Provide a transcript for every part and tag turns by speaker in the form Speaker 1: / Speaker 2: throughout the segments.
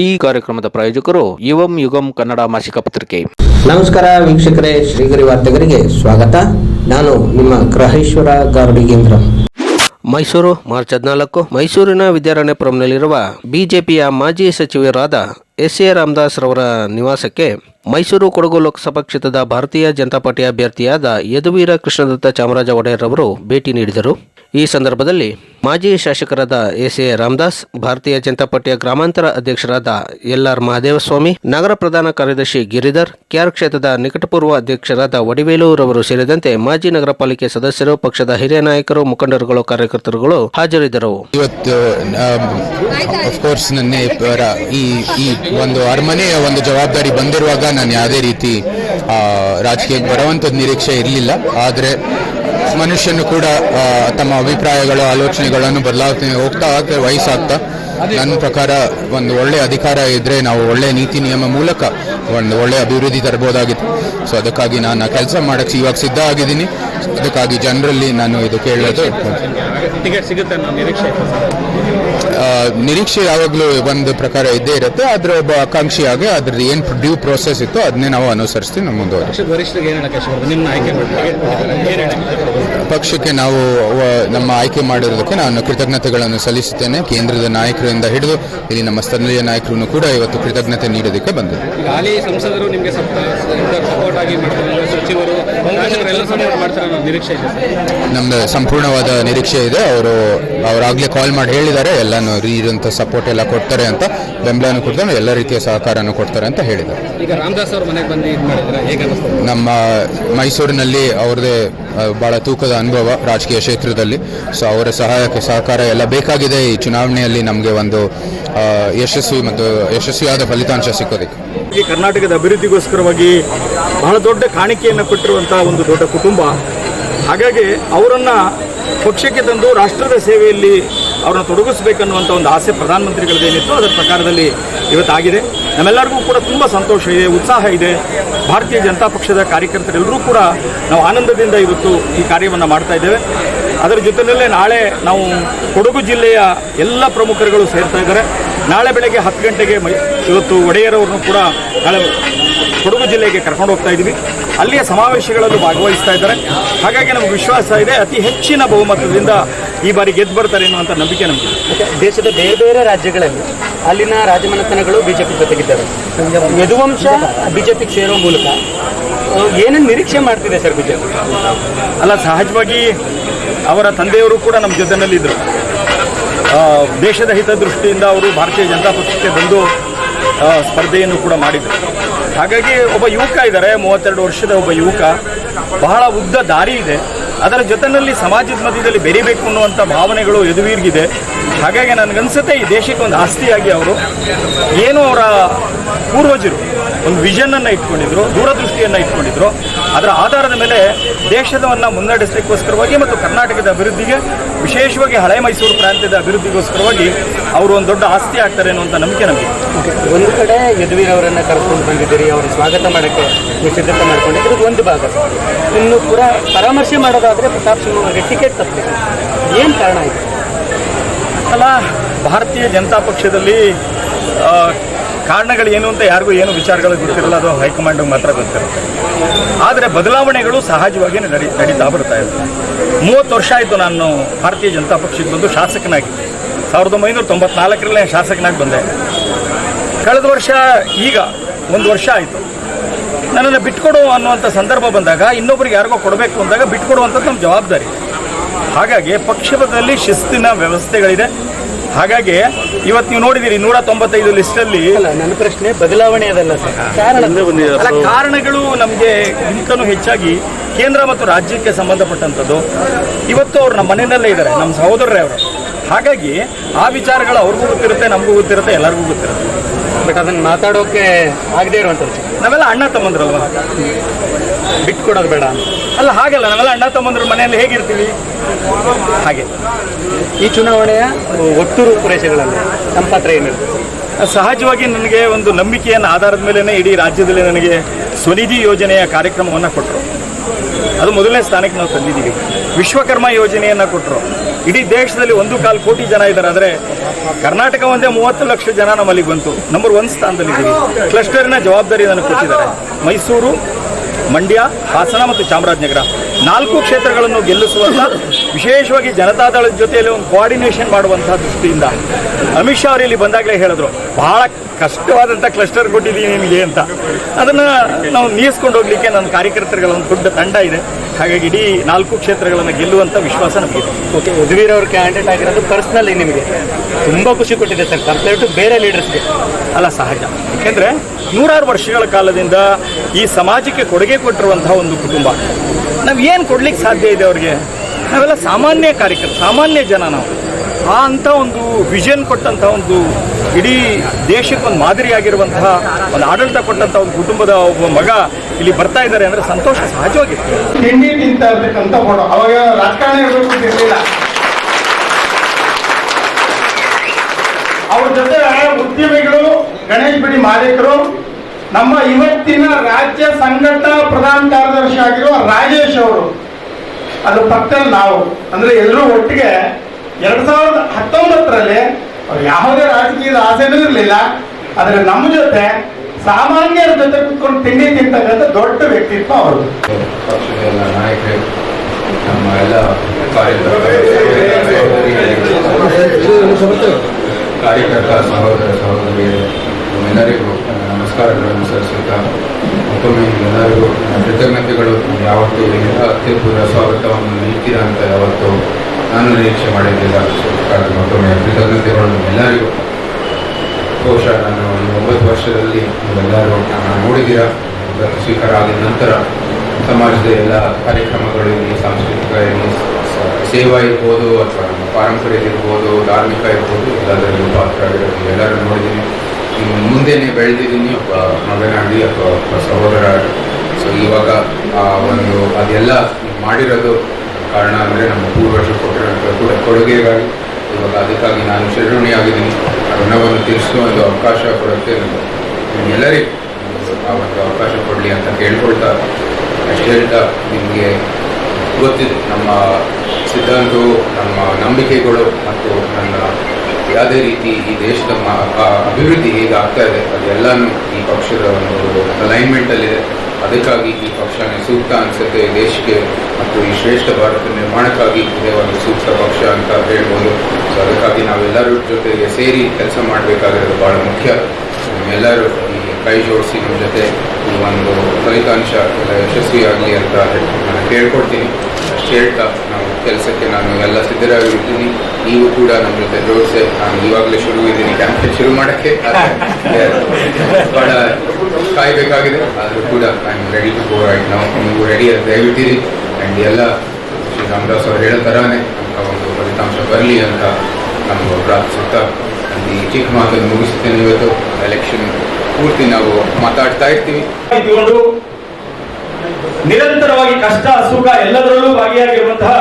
Speaker 1: ಈ ಕಾರ್ಯಕ್ರಮದ ಪ್ರಾಯೋಜಕರು ಯುವಂ ಯುಗಂ ಕನ್ನಡ ಮಾಸಿಕ ಪತ್ರಿಕೆ.
Speaker 2: ನಮಸ್ಕಾರ ವೀಕ್ಷಕರೇ ಶ್ರೀಗರಿ ವಾರ್ತೆಗರಿಗೆ ಸ್ವಾಗತ. ನಾನು ನಿಮ್ಮ ಗ್ರಹೇಶ್ವರ ಗಾರ್ಡಿಗೇಂದ್ರ
Speaker 1: ಮೈಸೂರು ಮಾರ್ಚ್ ಹದಿನಾಲ್ಕು ಮೈಸೂರಿನ ವಿದ್ಯಾರಣ್ಯಪುರಂನಲ್ಲಿರುವ ಬಿಜೆಪಿಯ ಮಾಜಿ ಸಚಿವರಾದ ಎಸ್ ಎ ರಾಮದಾಸ್ ರವರ ನಿವಾಸಕ್ಕೆ ಮೈಸೂರು ಕೊಡಗು ಲೋಕಸಭಾ ಕ್ಷೇತ್ರದ ಭಾರತೀಯ ಜನತಾ ಪಾರ್ಟಿ ಅಭ್ಯರ್ಥಿಯಾದ ಯದುವೀರ ಕೃಷ್ಣದತ್ತ ಚಾಮರಾಜ ಒಡೆಯರ್ ಅವರು ಭೇಟಿ ನೀಡಿದರು. ಈ ಸಂದರ್ಭದಲ್ಲಿ ಮಾಜಿ ಶಾಸಕರಾದ ಎಸ್ ಎ ರಾಮದಾಸ್ ಭಾರತೀಯ ಜನತಾ ಪಾರ್ಟಿಯ ಗ್ರಾಮಾಂತರ ಅಧ್ಯಕ್ಷರಾದ ಎಲ್ ಆರ್ ಮಹದೇವಸ್ವಾಮಿ ನಗರ ಪ್ರಧಾನ ಕಾರ್ಯದರ್ಶಿ ಗಿರಿಧರ್ ಕ್ಯಾರ್ ಕ್ಷೇತ್ರದ ನಿಕಟಪೂರ್ವ ಅಧ್ಯಕ್ಷರಾದ ವಡಿವೇಲೂರವರು ಸೇರಿದಂತೆ ಮಾಜಿ ನಗರ ಪಾಲಿಕೆ ಸದಸ್ಯರು ಪಕ್ಷದ ಹಿರಿಯ ನಾಯಕರು ಮುಖಂಡರುಗಳು ಕಾರ್ಯಕರ್ತರುಗಳು ಹಾಜರಿದ್ದರು.
Speaker 3: ಈ ಒಂದು ಅರಮನೆಯ ಒಂದು ಜವಾಬ್ದಾರಿ ಬಂದಿರುವಾಗ ನಾನು ಯಾವುದೇ ರೀತಿ ಆ, ರಾಜಕೀಯಕ್ಕೆ ಬರುವಂಥದ್ದು ನಿರೀಕ್ಷೆ ಇರಲಿಲ್ಲ. ಆದರೆ ಮನುಷ್ಯನು ಕೂಡ ತಮ್ಮ ಅಭಿಪ್ರಾಯಗಳು ಆಲೋಚನೆಗಳನ್ನು ಬದಲಾವಣೆ ಹೋಗ್ತಾ ಆಗ್ತಾ ವಯಸ್ಸಾಗ್ತಾ ನನ್ನ ಪ್ರಕಾರ ಒಂದು ಒಳ್ಳೆ ಅಧಿಕಾರ ಇದ್ರೆ ನಾವು ಒಳ್ಳೆ ನೀತಿ ನಿಯಮ ಮೂಲಕ ಒಂದು ಒಳ್ಳೆ ಅಭಿವೃದ್ಧಿ ತರಬಹುದಾಗಿತ್ತು. ಸೊ ಅದಕ್ಕಾಗಿ ನಾನು ಕೆಲಸ ಮಾಡಕ್ಕೆ ಇವಾಗ ಸಿದ್ಧ ಆಗಿದ್ದೀನಿ. ಅದಕ್ಕಾಗಿ ಜನರಲ್ಲಿ ನಾನು ಇದು ಕೇಳೋದು
Speaker 4: ಟಿಕೆಟ್ ಸಿಗುತ್ತೆ ನಿರೀಕ್ಷೆ?
Speaker 3: ಯಾವಾಗಲೂ ಒಂದು ಪ್ರಕಾರ ಇದ್ದೇ ಇರುತ್ತೆ. ಆದ್ರೆ ಒಬ್ಬ ಆಕಾಂಕ್ಷಿಯಾಗಿ ಅದ್ರದ್ದು ಏನು ಡ್ಯೂ ಪ್ರೋಸೆಸ್ ಇತ್ತು ಅದನ್ನೇ ನಾವು ಅನುಸರಿಸ್ತೀವಿ ನಮ್ಮ ಮುಂದುವರಿ
Speaker 4: ವರಿಷ್ಠರಿಗೆ ಆಯ್ಕೆ
Speaker 3: ಪಕ್ಷಕ್ಕೆ ನಾವು ನಮ್ಮ ಆಯ್ಕೆ ಮಾಡಿರೋದಕ್ಕೆ ನಾನು ಕೃತಜ್ಞತೆಗಳನ್ನು ಸಲ್ಲಿಸುತ್ತೇನೆ. ಕೇಂದ್ರದ ನಾಯಕರಿಂದ ಹಿಡಿದು ಇಲ್ಲಿ ನಮ್ಮ ಸ್ಥಳೀಯ ನಾಯಕರು ಕೂಡ ಇವತ್ತು ಕೃತಜ್ಞತೆ ನೀಡೋದಕ್ಕೆ ಬಂದಿದೆ.
Speaker 4: ಖಾಲಿ ಹಾಲಿ ಸಂಸದರು ನಿಮಗೆ ಸಪೋರ್ಟ್ ಆಗಿ ಸಚಿವರು ನಿರೀಕ್ಷೆ ಇದೆ.
Speaker 3: ನಮ್ದು ಸಂಪೂರ್ಣವಾದ ನಿರೀಕ್ಷೆ ಇದೆ. ಅವರು ಅವರಾಗಲೇ ಕಾಲ್ ಮಾಡಿ ಹೇಳಿದ್ದಾರೆ. ಎಲ್ಲಾನು ಇರುವಂಥ ಸಪೋರ್ಟ್ ಎಲ್ಲ ಕೊಡ್ತಾರೆ ಅಂತ ಬೆಂಬಲನೂ ಕೊಡ್ತಾರೆ ಎಲ್ಲ ರೀತಿಯ ಸಹಕಾರನೂ ಕೊಡ್ತಾರೆ ಅಂತ ಹೇಳಿದ್ದಾರೆ.
Speaker 4: ಈಗ ರಾಮದಾಸ್ ಅವ್ರ ಮನೆಗೆ ಬಂದು ಇದು ಮಾಡಿದ್ರೆ ಹೇಗೆ
Speaker 3: ನಮ್ಮ ಮೈಸೂರಿನಲ್ಲಿ ಅವ್ರದ್ದೇ ಬಹಳ ತೂಕದ ಅನುಭವ ರಾಜಕೀಯ ಕ್ಷೇತ್ರದಲ್ಲಿ. ಸೊ ಅವರ ಸಹಾಯಕ್ಕೆ ಸಹಕಾರ ಎಲ್ಲ ಬೇಕಾಗಿದೆ ಈ ಚುನಾವಣೆಯಲ್ಲಿ ನಮಗೆ ಒಂದು ಯಶಸ್ವಿ ಮತ್ತು ಯಶಸ್ವಿಯಾದ ಫಲಿತಾಂಶ ಸಿಕ್ಕೋದಕ್ಕೆ.
Speaker 5: ಈ ಕರ್ನಾಟಕದ ಅಭಿವೃದ್ಧಿಗೋಸ್ಕರವಾಗಿ ಬಹಳ ದೊಡ್ಡ ಕಾಣಿಕೆಯನ್ನು ಕೊಟ್ಟಿರುವಂತಹ ಒಂದು ದೊಡ್ಡ ಕುಟುಂಬ. ಹಾಗಾಗಿ ಅವರನ್ನ ಪಕ್ಷಕ್ಕೆ ತಂದು ರಾಷ್ಟ್ರದ ಸೇವೆಯಲ್ಲಿ ಅವರನ್ನು ತೊಡಗಿಸಬೇಕನ್ನುವಂಥ ಒಂದು ಆಸೆ ಪ್ರಧಾನಮಂತ್ರಿಗಳದ್ದೇನಿತ್ತು ಅದರ ಪ್ರಕಾರದಲ್ಲಿ ಇವತ್ತಾಗಿದೆ. ನಮ್ಮೆಲ್ಲರಿಗೂ ಕೂಡ ತುಂಬ ಸಂತೋಷ ಇದೆ, ಉತ್ಸಾಹ ಇದೆ. ಭಾರತೀಯ ಜನತಾ ಪಕ್ಷದ ಕಾರ್ಯಕರ್ತರೆಲ್ಲರೂ ಕೂಡ ನಾವು ಆನಂದದಿಂದ ಇವತ್ತು ಈ ಕಾರ್ಯವನ್ನು ಮಾಡ್ತಾ ಇದ್ದೇವೆ. ಅದರ ಜೊತೆಯಲ್ಲೇ ನಾಳೆ ನಾವು ಕೊಡಗು ಜಿಲ್ಲೆಯ ಎಲ್ಲ ಪ್ರಮುಖರುಗಳು ಸೇರ್ತಾ ಇದ್ದಾರೆ. ನಾಳೆ ಬೆಳಗ್ಗೆ ಹತ್ತು ಗಂಟೆಗೆ ಇವತ್ತು ಒಡೆಯರವ್ರನ್ನೂ ಕೂಡ ನಾಳೆ ಕೊಡಗು ಜಿಲ್ಲೆಗೆ ಕರ್ಕೊಂಡು ಹೋಗ್ತಾ ಇದ್ದೀವಿ. ಅಲ್ಲಿಯ ಸಮಾವೇಶಗಳಲ್ಲೂ ಭಾಗವಹಿಸ್ತಾ ಇದ್ದಾರೆ. ಹಾಗಾಗಿ ನಮಗೆ ವಿಶ್ವಾಸ ಇದೆ, ಅತಿ ಹೆಚ್ಚಿನ ಬಹುಮತದಿಂದ ಈ ಬಾರಿ ಗೆದ್ದು ಬರ್ತಾರೆ ಅಂತ ನಂಬಿಕೆ ನಮಗೆ
Speaker 6: ದೇಶದ ಬೇರೆ ಬೇರೆ ರಾಜ್ಯಗಳಲ್ಲಿ ಅಲ್ಲಿನ ರಾಜಮನೆತನಗಳು ಬಿಜೆಪಿ ಜೊತೆಗಿದ್ದಾರೆ ಯದುವಂಶ ಬಿಜೆಪಿಗೆ ಸೇರೋ ಮೂಲಕ ಏನೇನು ನಿರೀಕ್ಷೆ ಮಾಡ್ತಿದೆ ಸರ್ ಬಿಜೆಪಿ?
Speaker 5: ಅಲ್ಲ ಸಹಜವಾಗಿ ಅವರ ತಂದೆಯವರು ಕೂಡ ನಮ್ಮ ಜೊತೆಯಲ್ಲಿದ್ದರು ದೇಶದ ಹಿತದೃಷ್ಟಿಯಿಂದ ಅವರು ಭಾರತೀಯ ಜನತಾ ಪಕ್ಷಕ್ಕೆ ಬಂದು ಸ್ಪರ್ಧೆಯನ್ನು ಕೂಡ ಮಾಡಿದರು. ಹಾಗಾಗಿ ಒಬ್ಬ ಯುವಕ ಇದ್ದಾರೆ ಮೂವತ್ತೆರಡು ವರ್ಷದ ಒಬ್ಬ ಯುವಕ. ಬಹಳ ಉದ್ದ ದಾರಿ ಇದೆ. ಅದರ ಜೊತೆಯಲ್ಲಿ ಸಮಾಜದ ಮಧ್ಯದಲ್ಲಿ ಬೆರಿಬೇಕು ಅನ್ನುವಂಥ ಭಾವನೆಗಳು ಯದುವೀರ್ಗಿದೆ ಹಾಗಾಗಿ ನನಗನ್ಸುತ್ತೆ ಈ ದೇಶಕ್ಕೆ ಒಂದು ಆಸ್ತಿಯಾಗಿ ಅವರು ಏನು ಅವರ ಪೂರ್ವಜರು ಒಂದು ವಿಷನನ್ನು ಇಟ್ಕೊಂಡಿದ್ರು, ದೂರದೃಷ್ಟಿಯನ್ನು ಇಟ್ಕೊಂಡಿದ್ರು. ಅದರ ಆಧಾರದ ಮೇಲೆ ದೇಶವನ್ನು ಮುನ್ನಡೆಸಲಿಕ್ಕೋಸ್ಕರವಾಗಿ ಮತ್ತು ಕರ್ನಾಟಕದ ಅಭಿವೃದ್ಧಿಗೆ ವಿಶೇಷವಾಗಿ ಹಳೆ ಮೈಸೂರು ಪ್ರಾಂತ್ಯದ ಅಭಿವೃದ್ಧಿಗೋಸ್ಕರವಾಗಿ ಅವರು ಒಂದು ದೊಡ್ಡ ಆಸ್ತಿ ಆಗ್ತಾರೆ ಅನ್ನುವಂಥ ನಂಬಿಕೆ ನಮಗೆ.
Speaker 6: ಒಂದು ಕಡೆ ಯದುವೀರ್ ಅವರನ್ನು ಕರ್ಕೊಂಡು ಬಂದಿದ್ದೀರಿ ಅವರು ಸ್ವಾಗತ ಮಾಡೋಕ್ಕೆ ನೀವು ಸಿದ್ಧತೆ ಮಾಡ್ಕೊಂಡಿದ್ದೀರಿ ಇದು ಒಂದು ಭಾಗ. ಇನ್ನು ಕೂಡ ಪರಾಮರ್ಶೆ ಮಾಡೋದಾದರೆ ಪ್ರತಾಪ್ ಸಿಂಗ್ ಅವರಿಗೆ ಟಿಕೆಟ್ ತಪ್ಪಲಿದೆ ಏನು ಕಾರಣ ಇದೆ?
Speaker 5: ಅಲ್ಲ ಭಾರತೀಯ ಜನತಾ ಪಕ್ಷದಲ್ಲಿ ಕಾರಣಗಳು ಏನು ಅಂತ ಯಾರಿಗೂ ಏನು ವಿಚಾರಗಳು ಗೊತ್ತಿರಲ್ಲ, ಅದು ಹೈಕಮಾಂಡ್ ಮಾತ್ರ ಗೊತ್ತಿರುತ್ತೆ. ಆದರೆ ಬದಲಾವಣೆಗಳು ಸಹಜವಾಗಿ ನಡಿ, ನಡೀತಾ ಬರ್ತಾ ಇರುತ್ತೆ. ಮೂವತ್ತು ವರ್ಷ ಆಯಿತು ನಾನು ಭಾರತೀಯ ಜನತಾ ಪಕ್ಷಕ್ಕೆ ಬಂದು ಶಾಸಕನಾಗಿ. ಸಾವಿರದ ಒಂಬೈನೂರ ತೊಂಬತ್ನಾಲ್ಕರಲ್ಲೇ ಶಾಸಕನಾಗಿ ಬಂದೆ. ಕಳೆದ ವರ್ಷ ಈಗ ಒಂದು ವರ್ಷ ಆಯಿತು. ನನ್ನನ್ನು ಬಿಟ್ಕೊಡು ಅನ್ನುವಂಥ ಸಂದರ್ಭ ಬಂದಾಗ ಇನ್ನೊಬ್ಬರಿಗೆ ಯಾರಿಗೋ ಕೊಡಬೇಕು ಅಂದಾಗ ಬಿಟ್ಕೊಡುವಂಥದ್ದು ನಮ್ಮ ಜವಾಬ್ದಾರಿ. ಹಾಗಾಗಿ ಪಕ್ಷದಲ್ಲಿ ಶಿಸ್ತಿನ ವ್ಯವಸ್ಥೆಗಳಿದೆ. ಹಾಗಾಗಿ ಇವತ್ತು ನೀವು ನೋಡಿದಿರಿ ನೂರ ತೊಂಬತ್ತೈದು ಲಿಸ್ಟಲ್ಲಿ
Speaker 6: ಅಲ್ಲ ನನ್ನ ಪ್ರಶ್ನೆ ಬದಲಾವಣೆ ಅದಲ್ಲ ಸರ್.
Speaker 5: ಕಾರಣಗಳು ನಮಗೆ ಇಂತನೂ ಹೆಚ್ಚಾಗಿ ಕೇಂದ್ರ ಮತ್ತು ರಾಜ್ಯಕ್ಕೆ ಸಂಬಂಧಪಟ್ಟಂಥದ್ದು. ಇವತ್ತು ಅವ್ರು ನಮ್ಮ ಮನೆಯಲ್ಲೇ ಇದ್ದಾರೆ ನಮ್ಮ ಸಹೋದರರೇ ಅವರು. ಹಾಗಾಗಿ ಆ ವಿಚಾರಗಳು ಅವ್ರಿಗೂ ಗೊತ್ತಿರುತ್ತೆ ನಮಗೂ ಗೊತ್ತಿರುತ್ತೆ ಎಲ್ಲರಿಗೂ ಗೊತ್ತಿರುತ್ತೆ.
Speaker 6: ಬಟ್ ಅದನ್ನು ಮಾತಾಡೋಕೆ ಆಗದೇ ಇರುವಂಥದ್ದು.
Speaker 5: ನಾವೆಲ್ಲ ಅಣ್ಣ ತಮ್ಮಂದ್ರಲ್ವ?
Speaker 6: ಬಿಟ್ಕೊಡೋದು ಬೇಡ
Speaker 5: ಅಲ್ಲ, ಹಾಗಲ್ಲ, ನಾವೆಲ್ಲ ಅಣ್ಣ ತಮ್ಮಂದ್ರ ಮನೆಯಲ್ಲಿ ಹೇಗಿರ್ತೀವಿ? ಹಾಗೆ.
Speaker 6: ಈ ಚುನಾವಣೆಯ ಒಟ್ಟು ರೂಪುರೇಷೆಗಳಲ್ಲಿ ನಮ್ಮ ಪಾತ್ರ ಏನಿದೆ?
Speaker 5: ಸಹಜವಾಗಿ ನನಗೆ ಒಂದು ನಂಬಿಕೆಯನ್ನು ಆಧಾರದ ಮೇಲೆ ಇಡೀ ರಾಜ್ಯದಲ್ಲಿ ನನಗೆ ಸ್ವನಿಧಿ ಯೋಜನೆಯ ಕಾರ್ಯಕ್ರಮವನ್ನು ಕೊಟ್ಟರು ಅದು ಮೊದಲನೇ ಸ್ಥಾನಕ್ಕೆ ನಾವು ತಂದಿದ್ದೀವಿ. ವಿಶ್ವಕರ್ಮ ಯೋಜನೆಯನ್ನು ಕೊಟ್ಟರು ಇಡೀ ದೇಶದಲ್ಲಿ ಒಂದು ಕಾಲು ಕೋಟಿ ಜನ ಇದ್ದಾರೆ, ಆದರೆ ಕರ್ನಾಟಕ ಒಂದೇ ಮೂವತ್ತು ಲಕ್ಷ ಜನ ನಮ್ಮಲ್ಲಿ ಬಂತು. Number one ಸ್ಥಾನದಲ್ಲಿದ್ದೀವಿ. ಕ್ಲಸ್ಟರ್ನ ಜವಾಬ್ದಾರಿ ನನಗೆ ಕೊಟ್ಟಿದ್ದಾರೆ. ಮೈಸೂರು, ಮಂಡ್ಯ, ಹಾಸನ ಮತ್ತು ಚಾಮರಾಜನಗರ. ನಾಲ್ಕು ಕ್ಷೇತ್ರಗಳನ್ನು ಗೆಲ್ಲಿಸುವಂಥ ವಿಶೇಷವಾಗಿ ಜನತಾದಳದ ಜೊತೆಯಲ್ಲಿ ಒಂದು ಕೋಆರ್ಡಿನೇಷನ್ ಮಾಡುವಂತಹ ದೃಷ್ಟಿಯಿಂದ ಅಮಿತ್ ಶಾ ಅವರು ಇಲ್ಲಿ ಬಂದಾಗಲೇ ಹೇಳಿದ್ರು ಬಹಳ ಕಷ್ಟವಾದಂಥ ಕ್ಲಸ್ಟರ್ ಕೊಟ್ಟಿದ್ದೀನಿ ನಿಮಗೆ ಅಂತ. ಅದನ್ನು ನಾವು ನೀಸ್ಕೊಂಡು ಹೋಗ್ಲಿಕ್ಕೆ ನನ್ನ ಕಾರ್ಯಕರ್ತರುಗಳ ಒಂದು ದೊಡ್ಡ ತಂಡ ಇದೆ. ಹಾಗಾಗಿ ಇಡೀ ನಾಲ್ಕು ಕ್ಷೇತ್ರಗಳನ್ನು ಗೆಲ್ಲುವಂಥ ವಿಶ್ವಾಸ ನಮಗಿದೆ.
Speaker 6: ಓಕೆ ಯದುವೀರ್ ಅವರು ಕ್ಯಾಂಡಿಡೇಟ್ ಆಗಿರೋದು ಪರ್ಸ್ನಲಿ ನಿಮಗೆ. ತುಂಬ ಖುಷಿ ಕೊಟ್ಟಿದೆ ಸರ್ ಕಂಪೇರ್ ಟು ಬೇರೆ ಲೀಡರ್ಸ್ಗೆ
Speaker 5: ಅಲ್ಲ ಸಹಜ. ಯಾಕೆಂದರೆ ನೂರಾರು ವರ್ಷಗಳ ಕಾಲದಿಂದ ಈ ಸಮಾಜಕ್ಕೆ ಕೊಡುಗೆ ಕೊಟ್ಟಿರುವಂತಹ ಒಂದು ಕುಟುಂಬ. ನಾವು ಏನು ಕೊಡ್ಲಿಕ್ಕೆ ಸಾಧ್ಯ ಇದೆ ಅವ್ರಿಗೆ? ನಾವೆಲ್ಲ ಸಾಮಾನ್ಯ ಕಾರ್ಯಕರ್ತ, ಸಾಮಾನ್ಯ ಜನ ನಾವು. ಆ ಅಂಥ ಒಂದು ವಿಷನ್ ಕೊಟ್ಟಂಥ ಒಂದು ಇಡೀ ದೇಶಕ್ಕೆ ಒಂದು ಮಾದರಿಯಾಗಿರುವಂತಹ ಒಂದು ಆಡಳಿತ ಕೊಟ್ಟಂಥ ಒಂದು ಕುಟುಂಬದ ಒಬ್ಬ ಮಗ ಇಲ್ಲಿ ಬರ್ತಾ ಇದ್ದಾರೆ ಅಂದರೆ ಸಂತೋಷ ಸಹಜವಾಗಿತ್ತು.
Speaker 7: ತಿಂಡಿ ತಿಂತ ಅವಾಗ ರಾಜಕಾರಣ ಇರಬೇಕು ಇರಲಿಲ್ಲ. ಅವ್ರ ಜೊತೆ ಉದ್ಯಮಿಗಳು, ಗಣೇಶ್ ಬಿಡಿ ಮಾಲೀಕರು, ನಮ್ಮ ಇವತ್ತಿನ ರಾಜ್ಯ ಸಂಘಟನಾ ಪ್ರಧಾನ ಕಾರ್ಯದರ್ಶಿ ಆಗಿರುವ ರಾಜೇಶ್ ಅವರು ಅದ್ರ ಪಕ್ಕದಲ್ಲಿ ನಾವು. ಅಂದ್ರೆ ಎಲ್ಲರೂ ಒಟ್ಟಿಗೆ ಎರಡ್ ಸಾವಿರದ ಹತ್ತೊಂಬತ್ತರಲ್ಲಿ ಅವ್ರು ಯಾವುದೇ ರಾಜಕೀಯದ ಆಸೆನೂ ಇರಲಿಲ್ಲ. ಆದ್ರೆ ನಮ್ಮ ಜೊತೆ ಸಾಮಾನ್ಯರ ಜೊತೆ ಕುತ್ಕೊಂಡು ತಿಂಡಿ ತಿಂತಕ್ಕಂಥ ದೊಡ್ಡ ವ್ಯಕ್ತಿತ್ವ
Speaker 3: ಅವರು ಕಾರ್ಯಕರ್ತ, ಸಹೋದರ, ಸಹೋದರಿಯರು ಎಲ್ಲರಿಗೂ ನಮಸ್ಕಾರಗಳನ್ನು ಸಲ್ಲಿಸುತ್ತಾ ಮತ್ತೊಮ್ಮೆ ಎಲ್ಲರಿಗೂ ಕೃತಜ್ಞತೆಗಳು. ಯಾವತ್ತೂ ಎಲ್ಲ ಅತ್ಯದ್ಭುತ ಸ್ವಾಗತವನ್ನು ನೀಡ್ತೀರಾ ಅಂತ ಯಾವತ್ತೂ ನಾನು ನಿರೀಕ್ಷೆ ಮಾಡಿದ್ದಿಲ್ಲ ಮತ್ತೊಮ್ಮೆ ಕೃತಜ್ಞತೆಗಳು ಎಲ್ಲರಿಗೂ. ಬಹುಶಃ ನಾನು ಈ ಒಂಬತ್ತು ವರ್ಷದಲ್ಲಿ ನೀವೆಲ್ಲರೂ ನಾನು ನೋಡಿದ್ದೀರಾ. ಸ್ವೀಕಾರ ಆದ ನಂತರ ಸಮಾಜದ ಎಲ್ಲ ಕಾರ್ಯಕ್ರಮಗಳು ಇರಲಿ ಸಾಂಸ್ಕೃತಿಕ ಇರಲಿ ಸೇವಾ ಇರ್ಬೋದು ಅಥವಾ ನಮ್ಮ ಪಾರಂಪರ್ಯ ಇರ್ಬೋದು, ಧಾರ್ಮಿಕ ಇರ್ಬೋದು, ಎಲ್ಲದರಲ್ಲೂ ಪಾತ್ರರಾಗಿರೋದು ಎಲ್ಲರೂ ನೋಡಿದ್ದೀನಿ. ಇನ್ನು ನೀವು ಬೆಳೆದಿದ್ದೀನಿ ಒಬ್ಬ ಮಗನಾಗಲಿ ಅಥವಾ ಸಹೋದರ ಸೊ ಇವಾಗ ಆ ಒಂದು ಅದೆಲ್ಲ ಮಾಡಿರೋದು ಕಾರಣ ಅಂದರೆ ನಮ್ಮ ಪೂರ್ವಜರು ಕೊಟ್ಟಿರೋಂಥ ಕೂಡ ಕೊಡುಗೆಗಾಗಿ ಇವಾಗ ಅದಕ್ಕಾಗಿ ನಾನು ಶರಣಿ ಆಗಿದ್ದೀನಿ. ಋಣವನ್ನು ತಿಳಿಸೋ ಒಂದು ಅವಕಾಶ ಕೊಡುತ್ತೆ ನಿಮ್ಗೆಲ್ಲರಿಗೂ ಆ ಒಂದು ಅವಕಾಶ ಕೊಡಲಿ ಅಂತ ಕೇಳ್ಕೊಳ್ತಾ ಅಷ್ಟು ಹೇಳ್ತಾ ನಿಮಗೆ ಗೊತ್ತಿದೆ. ನಮ್ಮ ಸಿದ್ಧಾಂತವು, ನಮ್ಮ ನಂಬಿಕೆಗಳು ಮತ್ತು ಯಾವುದೇ ರೀತಿ ಈ ದೇಶದ ಅಭಿವೃದ್ಧಿ ಹೇಗಾಗ್ತಾ ಇದೆ, ಅದೆಲ್ಲನೂ ಈ ಪಕ್ಷದ ಒಂದು ಅಲೈನ್ಮೆಂಟಲ್ಲಿದೆ ಅದಕ್ಕಾಗಿ ಈ ಪಕ್ಷನೇ ಸೂಕ್ತ ಅನಿಸುತ್ತೆ ದೇಶಕ್ಕೆ ಮತ್ತು ಈ ಶ್ರೇಷ್ಠ ಭಾರತ ನಿರ್ಮಾಣಕ್ಕಾಗಿ ಇದೇ ಒಂದು ಸೂಕ್ತ ಪಕ್ಷ ಅಂತ ಹೇಳ್ಬೋದು. ಸೊ ಅದಕ್ಕಾಗಿ ನಾವೆಲ್ಲರ ಜೊತೆಗೆ ಸೇರಿ ಕೆಲಸ ಮಾಡಬೇಕಾಗಿರೋದು ಭಾಳ ಮುಖ್ಯ. ಎಲ್ಲರೂ ಈ ಕೈ ಜೋಡಿಸಿ ನಮ್ಮ ಜೊತೆ ಈ ಒಂದು ಫಲಿತಾಂಶ, ಎಲ್ಲ ಯಶಸ್ವಿಯಾಗಲಿ ಅಂತ ನಾನು ಕೇಳ್ಕೊಡ್ತೀನಿ. ಹೇಳ್ತಾ ನಾವು ಕೆಲಸಕ್ಕೆ ನಾನು ಎಲ್ಲ ಸಿದ್ಧರಾಗಿರ್ತೀನಿ. ನೀವು ಕೂಡ ನಮ್ಮ ಜೊತೆ ಜೋಡಿಸಿ ನಾನು ಇವಾಗಲೇ ಶುರು ಇದ್ದೀನಿ ಕ್ಯಾಂಪೇನ್ ಶುರು ಮಾಡೋಕ್ಕೆ. ಬಹಳ ಕಾಯಬೇಕಾಗಿದೆ. ಆದರೂ ಕೂಡ I am ready to go right ನಾವು ನೀವು ರೆಡಿ ದಯವಿಟ್ಟಿರಿ ಆ್ಯಂಡ್ ಎಲ್ಲ ಶ್ರೀ ರಾಮದಾಸ್ ಅವರು ಹೇಳೋ ಥರನೇ ಅಂತ ಒಂದು ಫಲಿತಾಂಶ ಬರಲಿ ಅಂತ ನಾವು ಪ್ರಾರ್ಥಿಸುತ್ತಾ ಈ ಚಿಕ್ಕ ಮಾತನ್ನು ಮುಗಿಸುತ್ತೇನೆ ಇವತ್ತು. ಎಲೆಕ್ಷನ್ ಪೂರ್ತಿ ನಾವು ಮಾತಾಡ್ತಾ ಇರ್ತೀವಿ.
Speaker 5: ನಿರಂತರವಾಗಿ ಕಷ್ಟ, ಸುಖ ಎಲ್ಲದರಲ್ಲೂ ಭಾಗಿಯಾಗಿರುವಂತಹ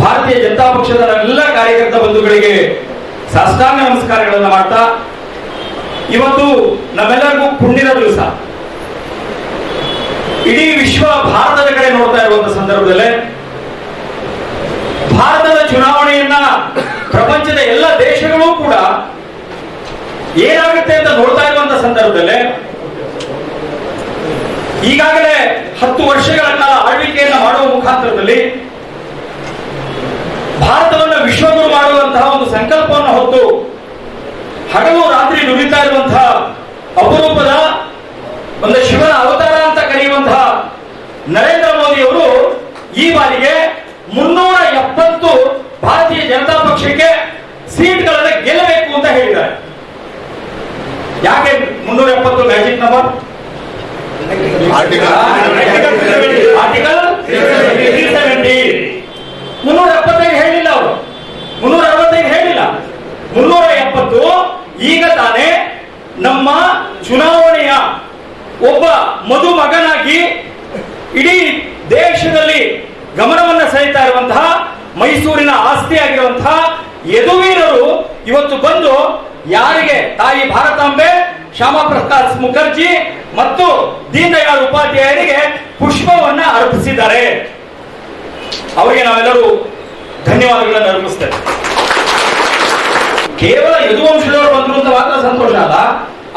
Speaker 5: ಭಾರತೀಯ ಜನತಾ ಪಕ್ಷದ ಎಲ್ಲ ಕಾರ್ಯಕರ್ತ ಬಂಧುಗಳಿಗೆ ಸಾಷ್ಟಾಂಗ ನಮಸ್ಕಾರಗಳನ್ನು ಮಾಡ್ತಾ, ಇವತ್ತು ನಮ್ಮೆಲ್ಲರಿಗೂ ಪುಣ್ಯದ ದಿವಸ. ಇಡೀ ವಿಶ್ವ ಭಾರತದ ಕಡೆ ನೋಡ್ತಾ ಇರುವಂತಹ ಸಂದರ್ಭದಲ್ಲೇ, ಭಾರತದ ಚುನಾವಣೆಯನ್ನ ಪ್ರಪಂಚದ ಎಲ್ಲ ದೇಶಗಳು ಕೂಡ ಏನಾಗುತ್ತೆ ಅಂತ ನೋಡ್ತಾ ಇರುವಂತ ಸಂದರ್ಭದಲ್ಲೇ ಈಗಾಗಲೇ ಹತ್ತು ವರ್ಷಗಳ ಕಾಲ ಆಳ್ವಿಕೆಯನ್ನು ಮಾಡುವ ಮುಖಾಂತರದಲ್ಲಿ ಭಾರತವನ್ನು ವಿಶ್ವಗುರು ಮಾಡುವಂತಹ ಒಂದು ಸಂಕಲ್ಪವನ್ನು ಹೊತ್ತು ಹಗಲು ರಾತ್ರಿ ನುಡಿತಾ ಇರುವಂತಹ ಅಪರೂಪದ ಒಂದು ಶಿವನ ಅವತಾರ ಅಂತ ಕರೆಯುವಂತಹ ನರೇಂದ್ರ ಮೋದಿ ಅವರು ಈ ಬಾರಿಗೆ ಮುನ್ನೂರ ಎಪ್ಪತ್ತು ಭಾರತೀಯ ಜನತಾ ಪಕ್ಷಕ್ಕೆ ಸೀಟ್ಗಳನ್ನು ಗೆಲ್ಲಬೇಕು ಅಂತ ಹೇಳಿದ್ದಾರೆ. ಯಾಕೆ ಮುನ್ನೂರ ಎಪ್ಪತ್ತು ಮ್ಯಾಜಿಕ್ ನಂಬರ್? ಆರ್ಟಿಕಲ್ ಮುನ್ನೂರ ಎಪ್ಪತ್ತೈದು ಹೇಳಿಲ್ಲ ಅವರು. ಮುನ್ನೂರ ಅರವತ್ತೈದು ಹೇಳಿಲ್ಲ. ಮುನ್ನೂರ ಎಪ್ಪತ್ತು ಈಗ ತಾನೇ ನಮ್ಮ ಚುನಾವಣೆಯ ಒಬ್ಬ ಮದುಮಗನಾಗಿ ಇಡೀ ದೇಶದಲ್ಲಿ ಗಮನವನ್ನ ಸೆಳೀತಾ ಇರುವಂತಹ ಮೈಸೂರಿನ ಆಸ್ತಿ ಯದುವೀರರು ಇವತ್ತು ಬಂದು ಯಾರಿಗೆ ತಾಯಿ ಭಾರತಾಂಬೆ ಶ್ಯಾಮ ಪ್ರಸಾದ್ ಮುಖರ್ಜಿ ಮತ್ತು ದೀನದಯಾಳ್ ಉಪಾಧ್ಯಾಯರಿಗೆ ಪುಷ್ಪವನ್ನ ಅರ್ಪಿಸಿದ್ದಾರೆ. ಅವರಿಗೆ ನಾವೆಲ್ಲರೂ ಧನ್ಯವಾದಗಳನ್ನು ಅರ್ಪಿಸ್ತೇವೆ. ಕೇವಲ ಯದುವಂಶದವರು ಬಂದ್ರು ಅಂತ ಮಾತ್ರ ಸಂತೋಷ ಅಲ್ಲ,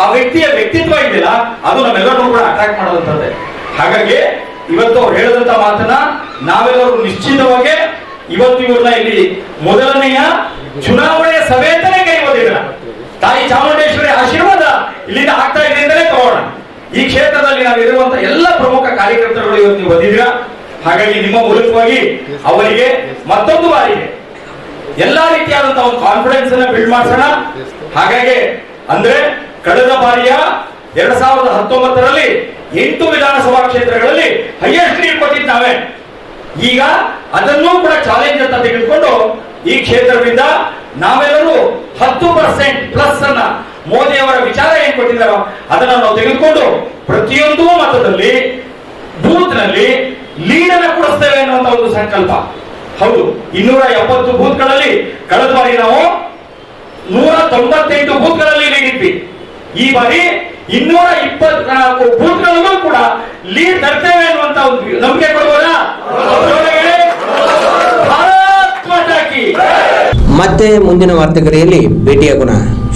Speaker 5: ಆ ವ್ಯಕ್ತಿಯ ವ್ಯಕ್ತಿತ್ವ ಇದೆಯಲ್ಲ ಅದು ನಮ್ಮೆಲ್ಲರೂ ಕೂಡ ಅಟ್ರಾಕ್ಟ್ ಮಾಡುವಂತದ್ದೇ ಹಾಗಾಗಿ ಇವತ್ತು ಅವ್ರು ಹೇಳಿದಂತ ಮಾತನ್ನ ನಾವೆಲ್ಲರೂ ನಿಶ್ಚಿತವಾಗಿ ಇವತ್ತು ಇವ್ರನ್ನ ಇಲ್ಲಿ ಮೊದಲನೆಯ ಚುನಾವಣೆಯ ಕೈ ಕೈಗೊಂಡಿದ್ರ ತಾಯಿ ಚಾಮುಂಡೇಶ್ವರಿ ಆಶೀರ್ವಾದ ಇಲ್ಲಿಂದ ಆಗ್ತಾ ಇದೆ ಅಂತಲೇ ತಗೋಣ ಈ ಕ್ಷೇತ್ರದಲ್ಲಿ ನಾವು ಇರುವಂತಹ ಎಲ್ಲ ಪ್ರಮುಖ ಕಾರ್ಯಕರ್ತರುಗಳು ಇವತ್ತು ನೀವು ಬಂದಿದ್ದೀರಾ? ಹಾಗಾಗಿ ನಿಮ್ಮ ಮೂಲಕವಾಗಿ ಅವರಿಗೆ ಮತ್ತೊಂದು ಬಾರಿಗೆ ಎಲ್ಲಾ ರೀತಿಯಾದಂತಹ ಒಂದು ಕಾನ್ಫಿಡೆನ್ಸ್ ಅನ್ನ ಬಿಲ್ಡ್ ಮಾಡಿಸೋಣ. ಹಾಗಾಗಿ ಅಂದ್ರೆ ಕಳೆದ ಬಾರಿಯ ಎರಡ್ ಸಾವಿರದ ಹತ್ತೊಂಬತ್ತರಲ್ಲಿ ಎಂಟು ವಿಧಾನಸಭಾ ಕ್ಷೇತ್ರಗಳಲ್ಲಿ ಹೈಯೆಸ್ಟ್ ನೀಡ್ ಕೊಟ್ಟಿದ್ದು ನಾವೇ. ಈಗ ಅದನ್ನೂ ಕೂಡ ಚಾಲೆಂಜ್ ಅಂತ ತೆಗೆದುಕೊಂಡು ಈ ಕ್ಷೇತ್ರದಿಂದ ನಾವೆಲ್ಲರೂ ಹತ್ತು ಪರ್ಸೆಂಟ್ ಪ್ಲಸ್ ಅನ್ನ ಮೋದಿ ಅವರ ವಿಚಾರ ಏನ್ ಕೊಟ್ಟಿದ್ದಾರೋ, ಅದನ್ನ ನಾವು ತೆಗೆದುಕೊಂಡು ಪ್ರತಿಯೊಂದು ಮತದಲ್ಲಿ ಬೂತ್ನಲ್ಲಿ ಲೀಡ್ ಅನ್ನ ಕೊಡಿಸ್ತೇವೆ ಅನ್ನುವಂತ ಒಂದು ಸಂಕಲ್ಪ. ಹೌದು ಇನ್ನೂರ ಎಪ್ಪತ್ತು ಬೂತ್ಗಳಲ್ಲಿ ಕಳೆದ ಬಾರಿ ನಾವು ನೂರ ತೊಂಬತ್ತೆಂಟು ಬೂತ್ಗಳಲ್ಲಿ ಲೀಡ್ ಇದ್ವಿ. ಈ ಬಾರಿ ಇನ್ನೂರ ಇಪ್ಪತ್ನಾಲ್ಕು ಬೂತ್ಗಳಲ್ಲೂ ಕೂಡ ಲೀಡ್ ತರ್ತೇವೆ ಅನ್ನುವಂತ ಒಂದು ನಂಬಿಕೆ ಕೊಡಬಹುದಾ
Speaker 2: ಮತ್ತೆ ಮುಂದಿನ ವಾರ್ತೆಗರಿಯಲ್ಲಿ ಭೇಟಿಯಾಗೋಣ.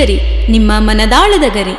Speaker 8: ಶ್ರೀಗರಿ ನಿಮ್ಮ ಮನದಾಳದ ಗರಿ.